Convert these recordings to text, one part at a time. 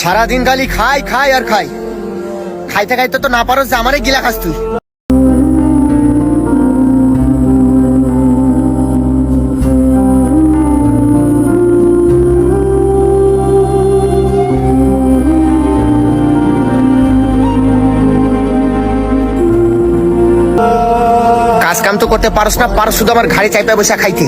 সারাদিন খালি খাই খাই আর খাই। খাইতে খাইতে তো না পারো যে আমারে গিলা খাস তুই। কাজ কাম তো করতে পারস না পারস শুধু আমার ঘাড়ি চাইপা বসে খাইতে।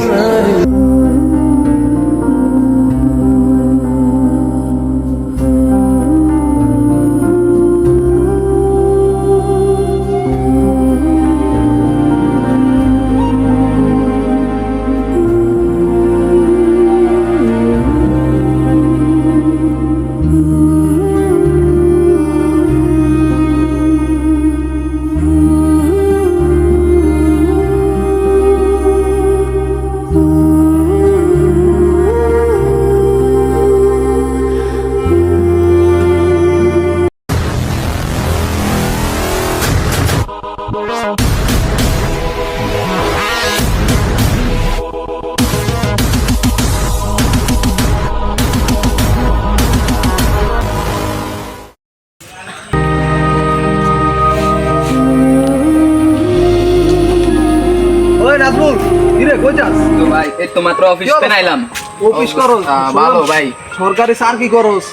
এই তো মাত্র অফিস কি অবস্থা? পেনাইলাম অফিস করস ভালো ভাই। সরকারি কি করস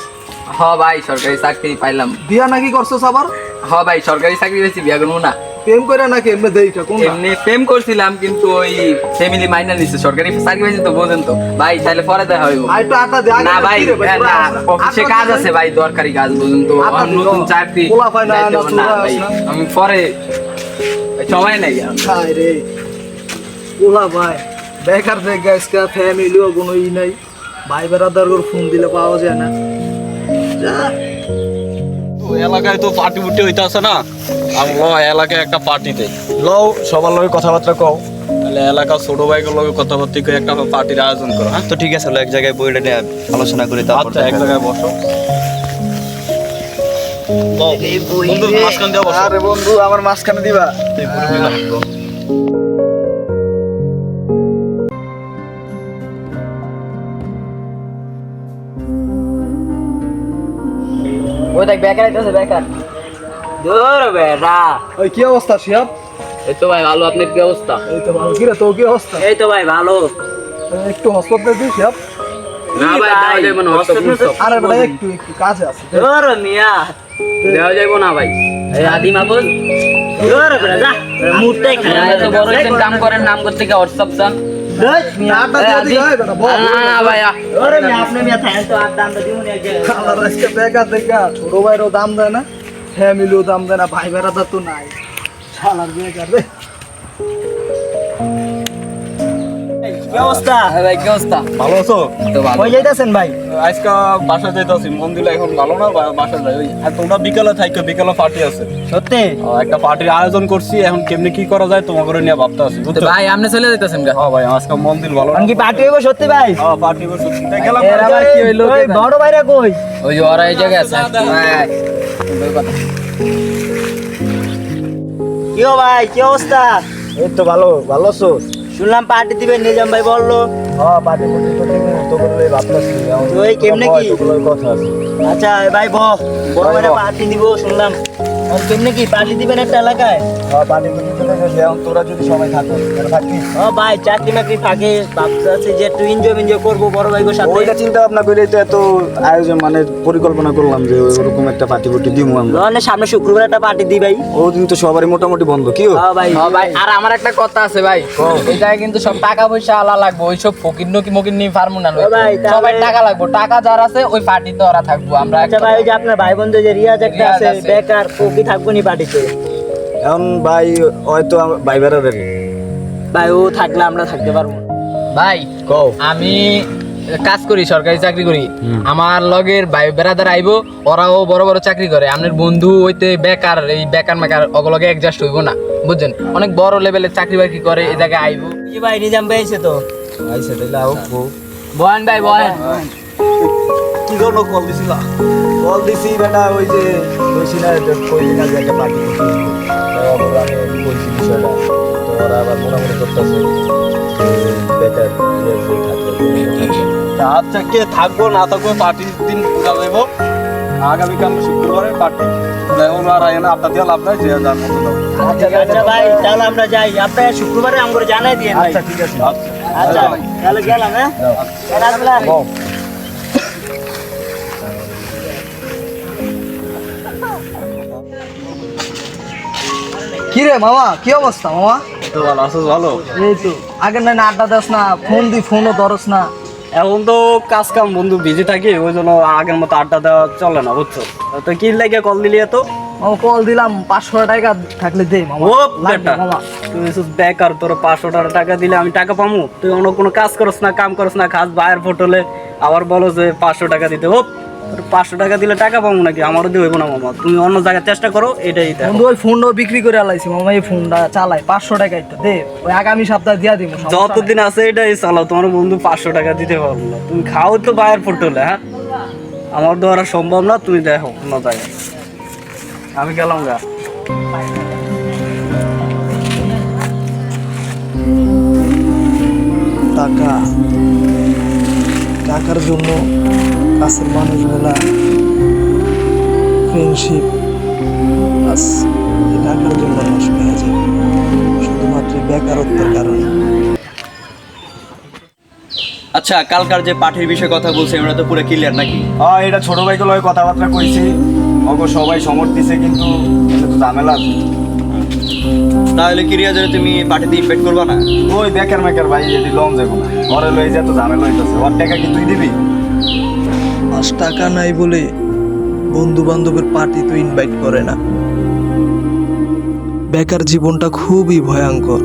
হ ভাই সরকারি চাকরি পাইলাম। বিয়া নাকি করছস আবার? হ ভাই সরকারি চাকরি পেয়েছি বিয়া করব না। প্রেম করে নাকি এমনি দেইটা কোন এমনি প্রেম করছিলাম কিন্তু ওই ফ্যামিলি মাইনা নিচ্ছে সরকারি চাকরি পেয়েছি তো বোঝেন তো ভাই তাহলে পরে দেখা হইব। আর একটু আটা দে না ভাই না, অফিসে কাজ আছে ভাই দরকারি কাজ বুঝুন তো নতুন চাকরি না, ভাই। আমি পরে সময় নাই। হায় ওলা ভাই বেকার জায়গা আজকে ফ্যামিলিও কোনো ই নাই। ভাই বেড়াদার ফোন দিলে পাওয়া যায় না। এলাকায় তো পার্টি ফুটি হইতাছে না। আর ল এলাকায় একটা পার্টি দেই। লও সবার লগে কথাবার্তা কও। তাহলে এলাকা ছোট ভাইগুলোর লগে কথাবার্তা কই একটা পার্টির আয়োজন করো হ্যাঁ? তো ঠিক আছে এক জায়গায় বইটা নিয়ে আলোচনা করি তারপর আচ্ছা এক জায়গায় বসো। বন্ধু মাঝখান দিয়ে বসো। আরে বন্ধু আমার মাঝখানে দিবা। ওই দেখ বেকার আইতেছে বেকার দূর বেটা ওই কি অবস্থা শিয়াব? এই তো ভাই ভালো আপনার কি অবস্থা? এই তো ভালো। কিরে তোর কি অবস্থা? এই তো ভাই ভালো। একটু হসপিটাল শিয়াব? না ভাই দেওয়া যাইব না আরে বেটা একটু একটু কাজে আছে। দূর মিয়া। দেওয়া যাইব না ভাই। এই আদি মাবুল দূর বেটা যা। মুহূর্তে খায় বড় কাম করেন নাম করতে কি হোয়াটসঅ্যাপ হয় ছোট ভাইরও দাম দেয় না ফ্যামিলিও দাম দেয় না ভাই বেড়াদার তো নাই। শালার বেকার রে। কি অবস্থা ভাই কি অবস্থা ভালো আছো? তো ভালো। কই যাইতাছেন ভাই? আজকে বাসা যাইতাছি মন দিলে এখন ভালো না বাসা যাই। ওই আর তোমরা বিকালে থাকো বিকালে পার্টি আছে। সত্যি? একটা পার্টির আয়োজন করছি এখন কেমনি কি করা যায় তোমাকে নিয়ে ভাবতে আছি তো ভাই আপনি চলে যাইতেছেন গা। হ্যাঁ ভাই আজকে মন দিল ভালো না। কি পার্টি হইব সত্যি ভাই? হ্যাঁ পার্টি করছি তাই গেলাম আবার কি হইল ওই বড় ভাইরা কই? ওই ওরা এই জায়গায় আছে। ভাই, কি ভাই কি অবস্থা? এই তো ভালো ভালো আছো? শুনলাম পার্টি দিবে নিজাম ভাই বলল। হ্যাঁ পার্টি করতে তো ঠিক করলে ভাবতেছি তো কেমনে কি? কথা আছে। আচ্ছা ভাই ব বড় মানে পার্টি দিব শুনলাম। আর কেমনে কি পার্টি দিবেন একটা এলাকায়? হ্যাঁ এখন তোরা যদি সময় থাকো তাহলে থাকবি। ও ভাই চাকরি ভাবতেছি যে একটু এনজয় এনজয় করব বড় সাথে। ওইটা চিন্তা ভাবনা করে তো এত আয়োজন মানে পরিকল্পনা করলাম যে ওরকম একটা পার্টি ফুটি দিব আমরা। ধরেন সামনে শুক্রবার একটা পার্টি দিই ভাই ওদিন তো সবারই মোটামুটি বন্ধ কি হ্যাঁ ভাই হ্যাঁ ভাই আর আমার একটা কথা আছে ভাই। জায়গায় কিন্তু সব টাকা পয়সা আলা লাগবে ওইসব ফকির নকি মকির নিয়ে ফার্মু না ভাই, সবাই টাকা লাগবে টাকা যার আছে ওই পার্টিতে ওরা থাকব আমরা আচ্ছা ভাই ওই যে আপনার ভাই বন্ধু যে রিয়াজ একটা আছে। বেকার ও কি থাকব নি পার্টিতে এখন ভাই হয়তো ভাই বেড়াদের ভাই ও থাকলে আমরা থাকতে পারব ভাই কও। আমি কাজ করি সরকারি চাকরি করি। আমার লগের ভাই বেড়াদার আইবো ওরাও বড় বড় চাকরি করে। আপনার বন্ধু হইতে বেকার এই বেকার মেকার অগলগে অ্যাডজাস্ট হইব না। বুঝছেন? অনেক বড় লেভেলের চাকরি বাকরি করে এই জায়গায় আইবো। ভাই নিজাম ভাই এসে তো? আইসা বউ। বয়ান ভাই বয়ান। কি জন্য কল দিছিল কল দিছি বেটা ওই যে কইছি না যে কই না যে একটা পার্টি তারপর আমি কইছি বিষয়টা তো ওরা আবার মোটামুটি করতেছে। বেকার ইয়ে আচ্ছা কে থাকব না থাকব পার্টির দিন বোঝা যাব আগামীকাল শুক্রবারে পার্টি যাও। আচ্ছা তাহলে আমরা যাই। আপনার শুক্রবারে আমরা জানাই দিয়ে আচ্ছা ঠিক আছে। আচ্ছা আচ্ছা তাহলে গেলাম হ্যাঁ? কি রে মামা কি অবস্থা মামা? তো ভালো আছো ভালো? এই তো। আগের না আড্ডা দাস না ফোন দি ফোনও ধরস না। এখন তো কাজ কাম বন্ধু বিজি থাকি ওই জন্য আগের মতো আড্ডা দেওয়া চলে না বুঝছ? তো কি লাগে কল দিলি এত? মামা কল দিলাম পাঁচশো টাকা থাকলে দে মামা। ও মামা। তুই শুধু বেকার তোর পাঁচশো টাকা দিলে আমি টাকা পামু। তুই অন্য কোনো কাজ করস না কাম করস না খাস বাইরের ফটোলে আবার বলো যে পাঁচশো টাকা দিতে তোর পাঁচশো টাকা দিলে টাকা পাবো নাকি? আমারও দিয়ে হইব না মামা। তুমি অন্য জায়গায় চেষ্টা করো এটাই দেখো। বন্ধু ওই ফোনটাও বিক্রি করে আলাইছি মামা এই ফোনটা চালাই পাঁচশো টাকাই তো দে ওই আগামী সপ্তাহে দিয়া দিব। যতদিন আছে এটাই চালাও তোমার বন্ধু পাঁচশো টাকা দিতে পারব না। তুমি খাও তো বাইরের ফটোলে হ্যাঁ? আমার দ্বারা সম্ভব না তুমি দেখো অন্য জায়গায়। আমি গেলাম গা। টাকা। টাকার জন্য কাছের মানুষগুলা ফ্রেন্ডশিপ টাকার জন্য নষ্ট হয়ে যায়। শুধুমাত্র বেকারত্বের কারণে। আচ্ছা কালকার যে পাঠির বিষয়ে কথা বলছে আমরা তো পুরো ক্লিয়ার নাকি? হ্যাঁ এটা ছোট ভাইকে লয় কথাবার্তা কইছি। ওকে সবাই সমর্থ দিছে কিন্তু এটা তো ঝামেলা। তাহলে কি রিয়াজরে তুমি পার্টিতে ইনভাইট করবা না? ওই বেকার মেকার ভাই এটি লম যাব না। ঘরে লই যা তো ঝামেলা হইতেছে। ওর টাকা কি তুই দিবি? আজ টাকা নাই বলে বন্ধু বান্ধবের পার্টি তো ইনভাইট করে না। বেকার জীবনটা খুবই ভয়ঙ্কর।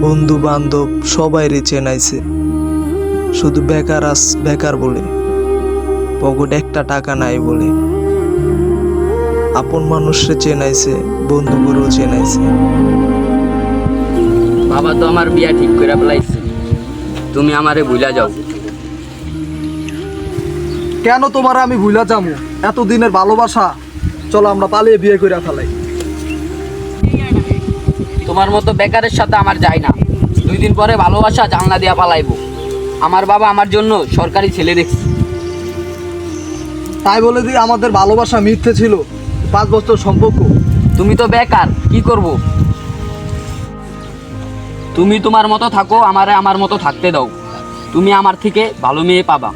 বন্ধু বান্ধব সবাই রে চেনাইছে। শুধু বেকার আস, বেকার বলে। পকেট একটা টাকা নাই বলে। আপন মানুষরে চেনাইছে বন্ধুগুলো চেনাইছে। বাবা তো আমার বিয়া ঠিক করে ফেলাইছে। তুমি আমারে ভুলা যাও। কেন তোমার আমি ভুলা যাব এতদিনের ভালোবাসা। চলো আমরা পালিয়ে বিয়ে করে ফেলাই। তোমার মতো বেকারের সাথে আমার যায় না। দুই দিন পরে ভালোবাসা জানলা দিয়া পালাইবো আমার বাবা আমার জন্য সরকারি ছেলে দেখছে। তাই বলে দিই আমাদের ভালোবাসা মিথ্যে ছিল। পাঁচ বছর সম্পর্ক। তুমি তো বেকার কি করব? তুমি তোমার মতো থাকো আমারে আমার মতো থাকতে দাও। তুমি আমার থেকে ভালো মেয়ে পাবা।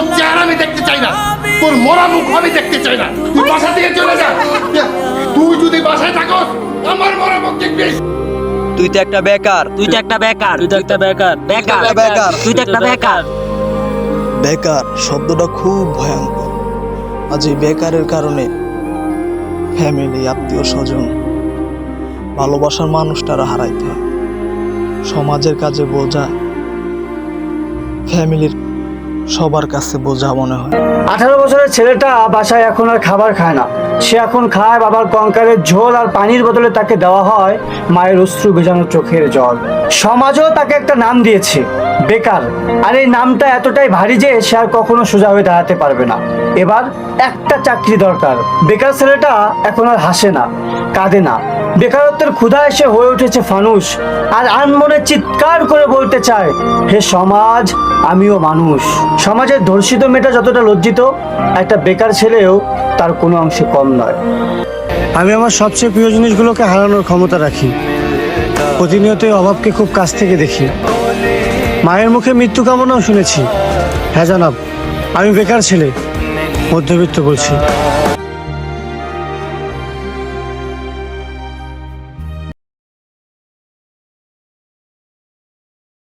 তোর চেহারা আমি দেখতে চাই না। তোর মরা মুখ আমি দেখতে চাই না। তুই বাসা থেকে চলে যা। তুই যদি বাসায় থাকস আমার মরা মুখ দেখবি। তুই তো একটা বেকার তুই তো একটা বেকার তুই তো একটা বেকার বেকার বেকার। তুই তো একটা বেকার। বেকার শব্দটা খুব ভয়ঙ্কর। আজ এই বেকারের কারণে ফ্যামিলি আত্মীয় স্বজন ভালোবাসার মানুষটারা হারাইতে হয়। সমাজের কাজে বোঝা ফ্যামিলির সবার কাছে বোঝা মনে হয়। আঠারো বছরের ছেলেটা বাসায় এখন আর খাবার খায় না। সে এখন খায় বাবার কঙ্কালের ঝোল আর পানির বদলে তাকে দেওয়া হয় মায়ের অশ্রু ভেজানো চোখের জল। সমাজও তাকে একটা নাম দিয়েছে, বেকার। আর এই নামটা এতটাই ভারী যে সে আর কখনো সোজা হয়ে দাঁড়াতে পারবে না। এবার একটা চাকরি দরকার। বেকার ছেলেটা এখন আর হাসে না, কাঁদে না। বেকারত্বের ক্ষুধা এসে হয়ে উঠেছে ফানুষ। আর আনমনে চিৎকার করে বলতে চায়, হে সমাজ, আমিও মানুষ। সমাজের ধর্ষিত মেয়েটা যতটা লজ্জিত, একটা বেকার ছেলেও তার কোনো অংশে কম নয়। আমি আমার সবচেয়ে প্রিয় জিনিসগুলোকে হারানোর ক্ষমতা রাখি। প্রতিনিয়ত অভাবকে খুব কাছ থেকে দেখি। মায়ের মুখে মৃত্যু কামনাও শুনেছি। হ্যাঁ জানাব, আমি বেকার ছেলে, মধ্যবিত্ত বলছি।